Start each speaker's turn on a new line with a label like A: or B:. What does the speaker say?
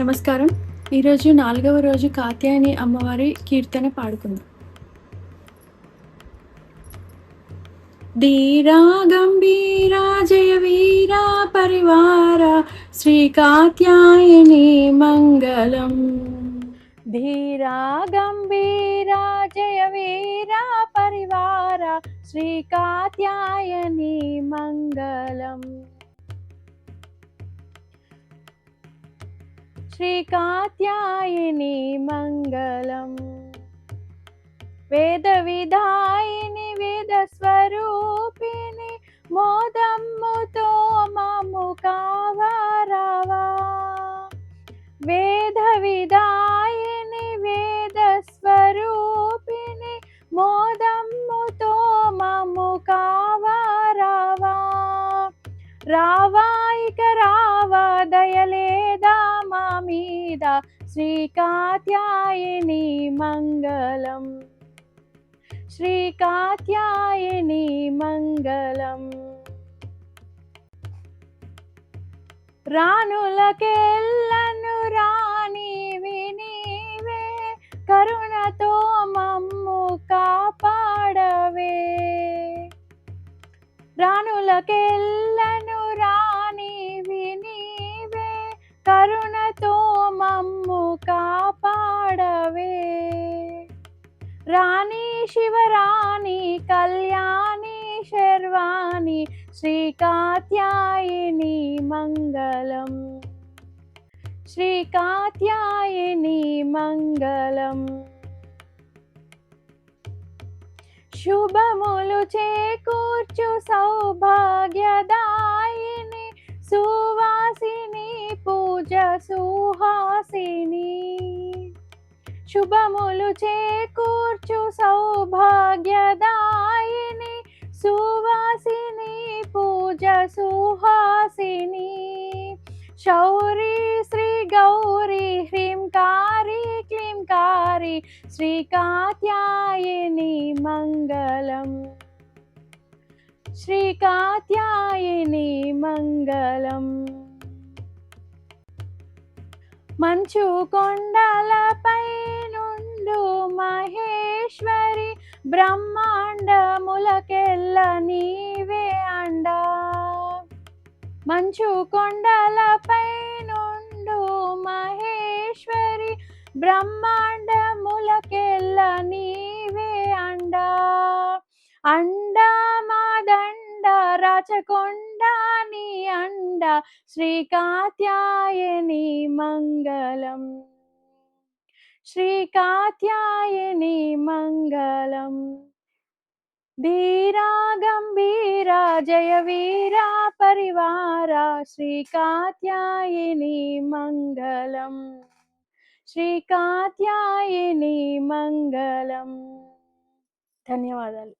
A: నమస్కారం. ఈరోజు నాలుగవ రోజు కాత్యాయని అమ్మవారి కీర్తన పాడుకుందాం. ధీరా గంభీరా జయ వీరా పరివార శ్రీ కాత్యాయని మంగళం. ధీరా గంభీరా జయ వీరా పరివార శ్రీ కాత్యాయని మంగళం. శ్రీకాత్యాయిని మంగళం. వేద విధాయిని వేద స్వరూపిణి మోదమ్ముతో మము కావారావా. వేద విధాయిని వేద స్వరూపిణి మోదమ్ముతో మము కావారావా. రావా ఇక రావా మీద శ్రీ కాత్యాయని మంగళం. శ్రీ కాత్యాయని మంగళం. రానులకెల్లను రాణి వినివే కరుణతో మమ్ము కాపాడవే. రానులకెల్లను రా కరుణతో మమ్ము కాపాడవే. రాణి శివరాణి కళ్యాణి శర్వాణి శ్రీకాత్యాయిని మంగళం. శ్రీకాత్యాయిని మంగళం. శుభములు చేకూర్చు సౌభాగ్యదాయిని సూ పూజ సుహాసిని శుభములు చేకూర్చు సౌభాగ్యదాయిని సువాసిని పూజ సుహాసిని శౌరి శ్రీ గౌరీ హ్రీంకారి క్లీంకారి శ్రీ కాత్యాయని మంగళం శ్రీ కాత్యాయని మంగళం మంచు కొండలపై నుండు మహేశ్వరి బ్రహ్మాండములకెల్ల నీవే అండ. మంచు కొండలపై నుండు మహేశ్వరి బ్రహ్మాండములకెల్ల నీవే అండ. అండ మాదండ రాచకొండ అండ శ్రీ కాత్యాయని మంగళం. శ్రీ కాత్యాయని మంగళం. ధీరా గంభీర జయ వీరా పరివార శ్రీ కాత్యాయని మంగళం. శ్రీ కాత్యాయని మంగళం. ధన్యవాదాలు.